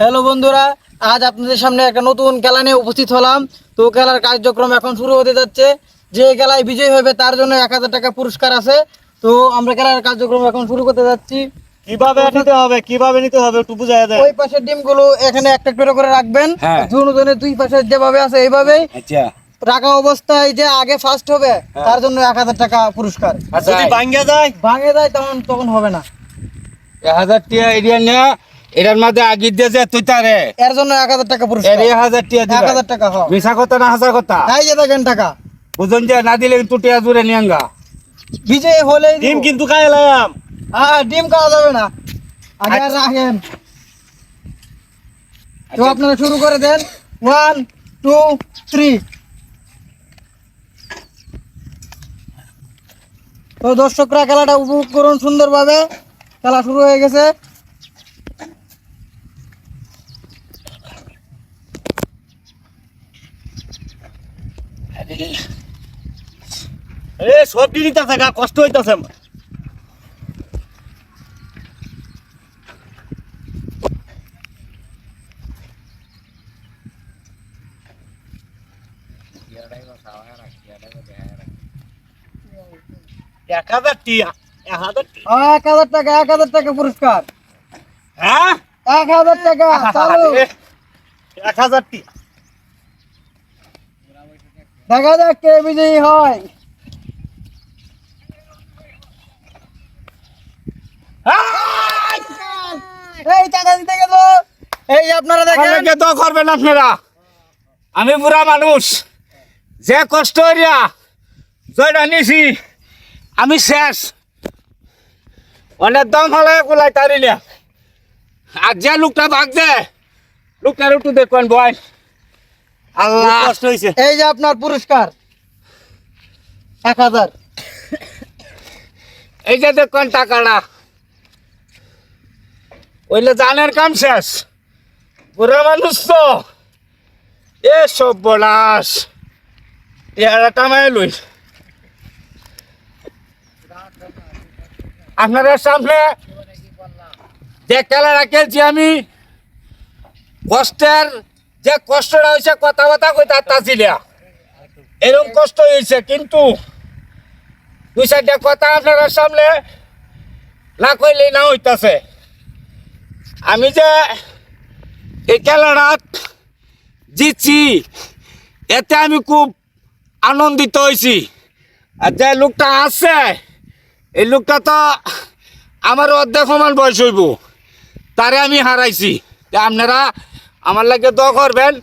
Hello বন্ধুরা আজ আপনাদের সামনে একটা নতুন খেলা নিয়ে উপস্থিত হলাম। তো খেলার কার্যক্রম এখন শুরু হতে যাচ্ছে। যে খেলায় বিজয়ী হবে তার জন্য এক হাজার টাকা পুরস্কার আছে। তো আমরা খেলার কার্যক্রম এখন শুরু করতে যাচ্ছি। কীভাবে নিতে হবে কীভাবে নিতে হবে একটু বুঝাই দেয় ওই পাশের ডিমগুলো এখানে একটা করে করে রাখবেন। হ্যাঁ। দুই পাশে যেভাবে আছে এইভাবেই আচ্ছা। রাখা অবস্থায় যে আগে ফার্স্ট হবে তার জন্য এক হাজার টাকা পুরস্কার। যদি যায়? ভাঙে যায় তখন তখন হবে না। এক হাজার টিয়া এরিয়া নিয়ে এটার মধ্যে আগি দিয়ে যে তুই তারে এর জন্য এক হাজার টাকা এর এক হাজার টিয়া এক হাজার টাকা মিশা কথা না হাসা কথা? এই যে দেখেন টাকা। বুঝুন যে না দিলে কিন্তু টিয়া দূরে নিয়াঙ্গা বিজয়ী হলেই ডিম। কিন্তু খাইলাম হ্যাঁ ডিম খাওয়া যাবে না। আগে রাখেন। তো আপনারা শুরু করে দেন। ওয়ান টু থ্রি তো দর্শকরা খেলাটা উপভোগ করুন সুন্দরভাবে। খেলা শুরু হয়ে গেছে। এ সব দিনিতেছে গা কষ্ট হইতাছে আমার। এক হাজার টিয়া এক হাজার টিয়া। এক হাজার টাকা এক হাজার টাকা পুরস্কার হ্যাঁ এক হাজার টাকা চালু এক হাজার টিয়া দেখা যাক কে বিজয়ী হয়। এই টাকা দিতে আপনারা দেখেন। তো করবেন আপনারা। আমি বুড়া মানুষ। যে কষ্ট হইয়া জয়টা নিছি, আমি শেষ। অনেক দম হলে গুলাই তারিলে। আর যে লোকটা ভাগছে, লোকটার একটু দেখবেন বয়। আল্লাহ। কষ্ট হয়েছে এই যে আপনার পুরস্কার এক হাজার। এই যে দেখবেন টাকাটা। ওইলে জানের কাম শেষ। বুড়া মানুষ তো। এ সব বলাস টেহারাটা মায় লই। আপনারা সামনে যে খেলাটা খেলছি আমি কষ্টের যে কষ্টটা হয়েছে কথা কথা কই তার তাছিলিয়া এরকম কষ্ট হয়েছে, কিন্তু দুই চারটা কথা আপনারা সামনে না কইলেই না হইতাছে। আমি যে এই খেলাটা জিতছি, এতে আমি খুব আনন্দিত হয়েছি আর যে লোকটা আছে, এই লোকটা তো আমার অর্ধেক সমান বয়স হইব, তারে আমি হারাইছি। আপনারা আমার লাগে দ করবেন।